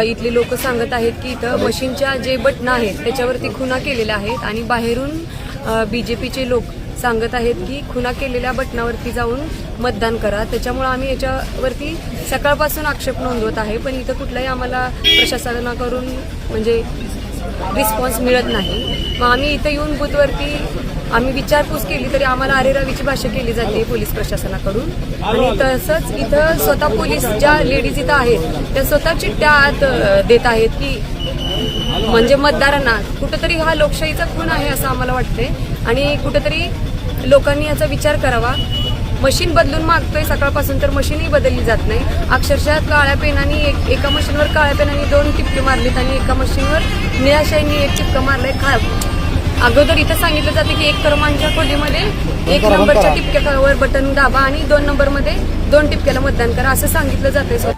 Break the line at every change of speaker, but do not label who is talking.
इथले लोक सांगत आहेत की इथं मशीनच्या जे बटणं आहेत त्याच्यावरती खुना केलेल्या आहेत आणि बाहेरून बी जे पीचे लोक सांगत आहेत की खुना केलेल्या बटनावरती जाऊन मतदान करा. त्याच्यामुळे आम्ही याच्यावरती सकाळपासून आक्षेप नोंदवत आहे पण इथं कुठलाही आम्हाला प्रशासनाकडून म्हणजे रिस्पॉन्स मिळत नाही. मग आम्ही इथं येऊन बूथवरती आम्ही विचारपूस केली तरी आम्हाला अरेरावीची भाषा केली जाते पोलीस प्रशासनाकडून. आणि तसंच इथं स्वतः पोलीस ज्या लेडीज इथं आहेत त्या स्वतः चिठ्ठ्या आत देत आहेत की म्हणजे मतदारांना कुठंतरी हा लोकशाहीचा खून आहे असं आम्हाला वाटतंय. आणि कुठंतरी लोकांनी याचा विचार करावा. मशीन बदलून मागतोय. सकाळपासून तर मशीनही बदलली जात नाही. अक्षरशः काळ्या पेनाने एक एका मशीनवर काळ्या पेनाने दोन टिपके मारलेत आणि एका मशीनवर निळ्या शाईने एक टिपका मारलाय खा अगोदर इथं सांगितलं जाते की एक क्रमांकच्या खोलीमध्ये एक नंबरच्या टिपक्यावर बटन दाबा आणि दोन नंबरमध्ये दोन टिपक्याला मतदान करा असं सांगितलं जातंय.